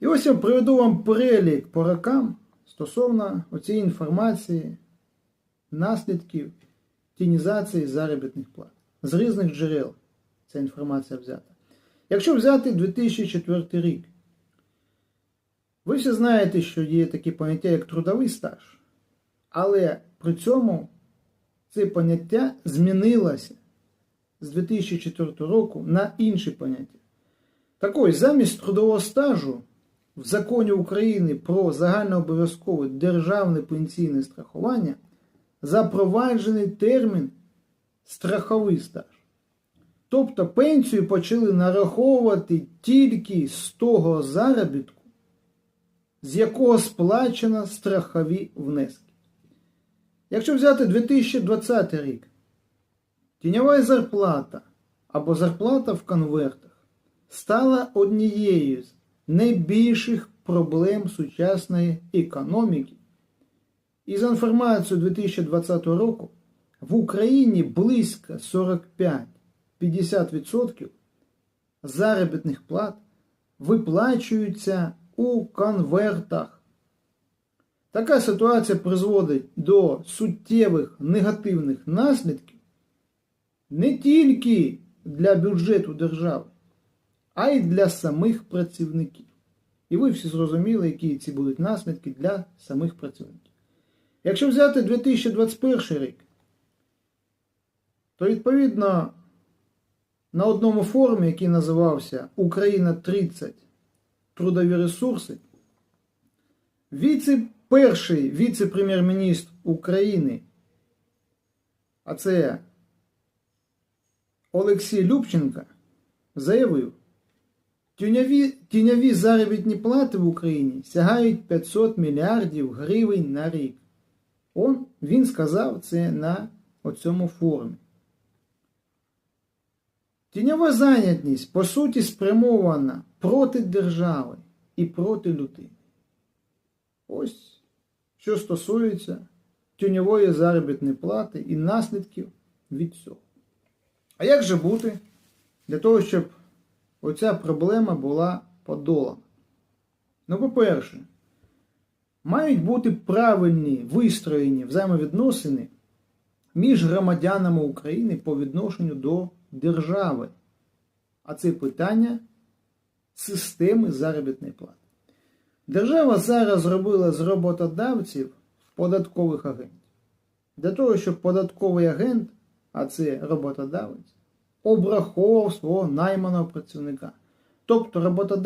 І ось я приведу вам перелік по рокам стосовно цієї інформації, наслідків тінізації заробітних плат. З різних джерел ця інформація взята. Якщо взяти 2004 рік, ви всі знаєте, що є такі поняття, як трудовий стаж, але при цьому це поняття змінилося з 2004 року на інші поняття. Так ось, замість трудового стажу в законі України про загальнообов'язкове державне пенсійне страхування запроваджений термін страховий стаж. Тобто пенсію почали нараховувати тільки з того заробітку, з якого сплачено страхові внески. Якщо взяти 2020 рік, тіньова зарплата або зарплата в конвертах стала однією з найбільших проблем сучасної економіки. І за інформацією 2020 року в Україні близько 45-50% заробітних плат виплачуються у конвертах. Така ситуація призводить до суттєвих негативних наслідків не тільки для бюджету держави, а й для самих працівників. І ви всі зрозуміли, які ці будуть наслідки для самих працівників. Якщо взяти 2021 рік, то відповідно на одному форумі, який називався Україна 30 трудові ресурси, віце, перший віце-прем'єр-міністр України, а це Олексій Любченко, заявив, тіньові, тіньові заробітні плати в Україні сягають 500 мільярдів гривень на рік. Он, він сказав це на цьому форумі. Тіньова зайнятність, по суті, спрямована проти держави і проти людини. Ось, що стосується тіньової заробітної плати і наслідків від цього. А як же бути для того, щоб оця проблема була подолана? Ну, по-перше, мають бути правильні вистроєні взаємовідносини між громадянами України по відношенню до держави. А це питання системи заробітної плати. Держава зараз зробила з роботодавців податкових агентів. Для того, щоб податковий агент, а це роботодавець, обраховував свого найманого працівника. Тобто роботодавець